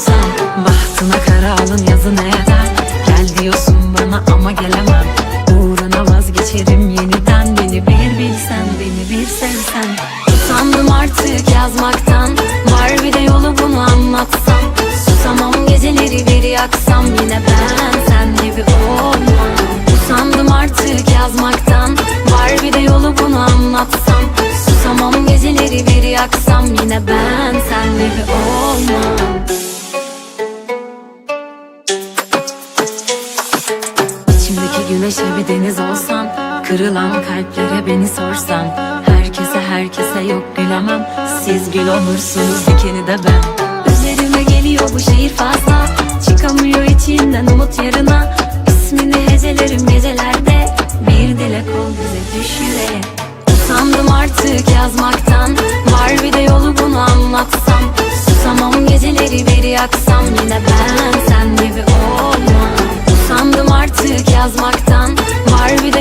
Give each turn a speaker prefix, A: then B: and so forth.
A: duysan Bahtına kara alın yazı ne eder? Gel diyorsun bana ama gelemem. Uğruna vazgeçerim yeniden. Beni bir bilsen beni bir sevsen. Usandım artık yazmaktan. Var bir de yolu bunu anlatsam. Susamam geceleri bir yaksam. Yine ben sen gibi olmam. Usandım artık yazmaktan. Var bir de yolu bunu anlatsam. Susamam geceleri bir yaksam. Yine ben sen gibi olmam Güneşe bir deniz olsan Kırılan kalplere beni sorsan Herkese herkese yok gülemem Siz gül olursunuz dikeni de ben. Üzerime geliyor bu şehir fazla Çıkamıyor içinden umut yarına. İsmini hecelerim gecelerde Bir dilek ol bize düş yüreğe Usandım artık yazmaktan Var bir de yolu bunu anlatsam. Susamam geceleri bir yaksam Yine ben sen gibi olmam. Usandım artık yazmaktan